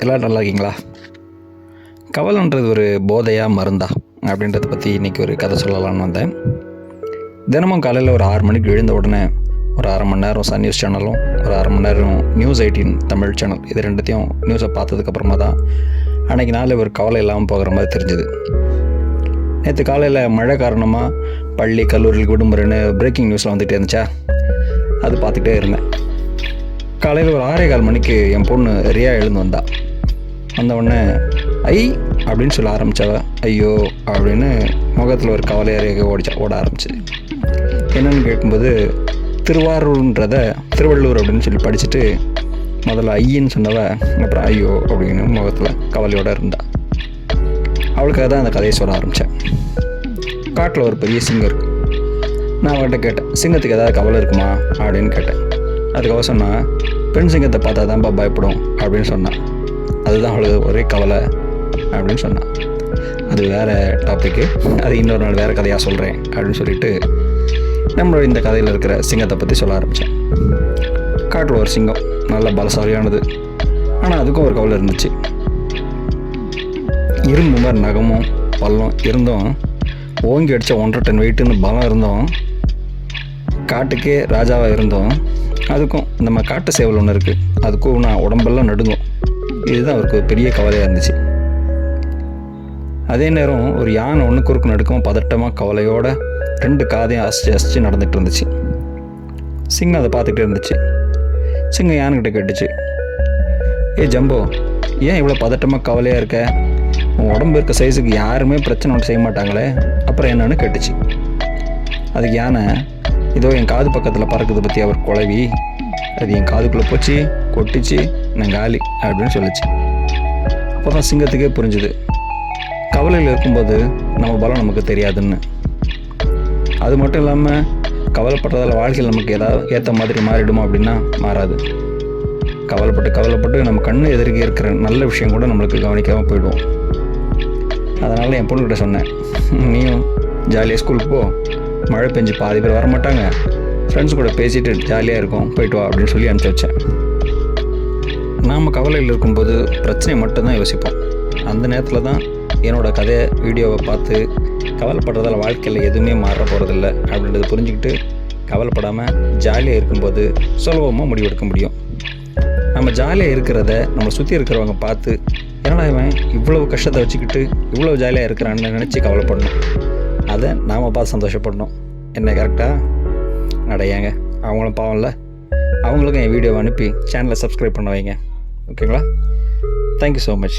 எல்லோரும் நல்லா இருக்கீங்களா? கவலைன்றது ஒரு போதையாக மருந்தா? அப்படின்றத பற்றி இன்றைக்கி ஒரு கதை சொல்லலாம்னு வந்தேன். தினமும் காலையில் ஒரு ஆறு மணிக்கு எழுந்த உடனே ஒரு அரை மணி நேரம் சன் நியூஸ் சேனலும் ஒரு அரை மணி நேரம் நியூஸ் எயிட்டீன் தமிழ் சேனல் இது ரெண்டுத்தையும் நியூஸை பார்த்ததுக்கப்புறமா தான் அன்றைக்கி நாள் ஒரு கவலை இல்லாமல் போகிற மாதிரி தெரிஞ்சுது. நேற்று காலையில் மழை காரணமாக பள்ளி கல்லூரிகளுக்கு விடுமுறைன்னு பிரேக்கிங் நியூஸில் வந்துகிட்டே இருந்துச்சா? அது பார்த்துக்கிட்டே இருந்தேன். காலையில் ஒரு ஆறே கால் மணிக்கு என் பொண்ணு ரியா எழுந்து வந்தா. வந்த உடனே ஐ அப்படின்னு சொல்ல ஆரம்பித்தவ ஐயோ அப்படின்னு முகத்தில் ஒரு கவலையாக ஓடிச்சா ஓட ஆரம்பிச்சு என்னன்னு கேட்கும்போது திருவாரூர்ன்றத திருவள்ளூர் அப்படின்னு சொல்லி படிச்சுட்டு முதல்ல ஐயன்னு சொன்னவ அப்புறம் ஐயோ அப்படின்னு முகத்தில் கவலையோடு இருந்தா. அவளுக்காக தான் அந்த கதையை சொல்ல ஆரம்பித்தேன் காட்டில் ஒரு பெரிய சிங்கம் இருக்கு. நான் அவர்கிட்ட கேட்டேன் சிங்கத்துக்கு ஏதாவது கவலை இருக்குமா? அப்படின்னு கேட்டேன். அதுக்காக சொன்னால் பெண் சிங்கத்தை பார்த்தா தான்ப்பா பயப்படும் அப்படின்னு சொன்னான். அதுதான் அவளுக்கு ஒரே கவலை அப்படின்னு சொன்னான். அது வேறு டாப்பிக்கு அது இன்னொரு நாள் வேறு கதையாக சொல்கிறேன் அப்படின்னு சொல்லிட்டு நம்மளோட இந்த கதையில் இருக்கிற சிங்கத்தை பற்றி சொல்ல ஆரம்பித்தேன் காட்டில் ஒரு சிங்கம் நல்ல பலசாலியானது. ஆனால் அதுக்கும் ஒரு கவலை இருந்துச்சு. இரும்பு மாதிரி நகமும் பள்ளம் இருந்தும் ஓங்கி அடித்த ஒன்றரை டன் வெயிட்டுன்னு பலம் இருந்தோம் காட்டுக்கே ராஜாவாக இருந்தோம். அதுக்கும் நம்ம காட்டு சேவல் ஒன்று இருக்குது அதுக்கும் நான் உடம்பெல்லாம் நடுங்கும் இதுதான் அவருக்கு ஒரு பெரிய கவலையாக இருந்துச்சு. அதே நேரம் ஒரு யானை ஒன்று குறுக்கு நடுக்கும் பதட்டமாக கவலையோட ரெண்டு காதையும் அசிச்சு அசிச்சு நடந்துகிட்டு இருந்துச்சு. சிங்கம் அதை பார்த்துக்கிட்டே இருந்துச்சு. சிங்கம் யானைக்கிட்ட கேட்டுச்சு. ஏ ஜம்போ ஏன் இவ்வளோ பதட்டமாக கவலையாக இருக்க? உன் உடம்பு இருக்க சைஸுக்கு யாருமே பிரச்சனை ஒன்று செய்ய மாட்டாங்களே. அப்புறம் என்னன்னு கேட்டுச்சு. அதுக்கு யானை இதோ என் காது பக்கத்தில் பறக்குது பற்றி அவர் குழவி. அது என் காதுக்குள்ளே போச்சு கொட்டிச்சு நான் காலி அப்படின்னு சொல்லிச்சு. அப்போ தான் சிங்கத்துக்கே புரிஞ்சுது. கவலையில் இருக்கும்போது நம்ம பலம் நமக்கு தெரியாதுன்னு. அது மட்டும் இல்லாமல் கவலைப்படுறதால வாழ்க்கையில் நமக்கு ஏதாவது ஏற்ற மாதிரி மாறிடுமா அப்படின்னா மாறாது. கவலைப்பட்டு கவலைப்பட்டு நம்ம கண்ணு எதிர்க்க இருக்கிற நல்ல விஷயம் கூட நம்மளுக்கு கவனிக்காமல் போயிடுவோம். அதனால் என் பொண்ணுக்கிட்ட சொன்னேன் நீயும் ஜாலியாக ஸ்கூலுக்கு போ. மழை பெஞ்சு பாதி பேர் வரமாட்டாங்க. ஃப்ரெண்ட்ஸ் கூட பேசிட்டு ஜாலியாக இருக்கும் போயிட்டு வா அப்படின்னு சொல்லி அனுப்பிச்சி வச்சேன். நாம் கவலையில் இருக்கும்போது பிரச்சனையை மட்டும்தான் யோசிப்போம். அந்த நேரத்தில் தான் என்னோட கதையை வீடியோவை பார்த்து கவலைப்படுறதால வாழ்க்கையில் எதுவுமே மாற போகிறதில்ல அப்படின்றத புரிஞ்சுக்கிட்டு கவலைப்படாமல் ஜாலியாக இருக்கும்போது சுலபமாக முடிவெடுக்க முடியும். நம்ம ஜாலியாக இருக்கிறத நம்மளை சுற்றி இருக்கிறவங்க பார்த்து என்னடா இவன் இவ்வளவு கஷ்டத்தை வச்சுக்கிட்டு இவ்வளோ ஜாலியாக இருக்கிறான்னு நினச்சி கவலைப்படணும். அதை நாம் பார்த்து சந்தோஷப்படணும். என்ன கரெக்டாக அடையாங்க அவங்களும் பாவம்ல. அவங்களுக்கும் என் வீடியோவை அனுப்பி சேனலை சப்ஸ்கிரைப் பண்ண வைங்க. ஓகேங்களா தேங்க்யூ ஸோ மச்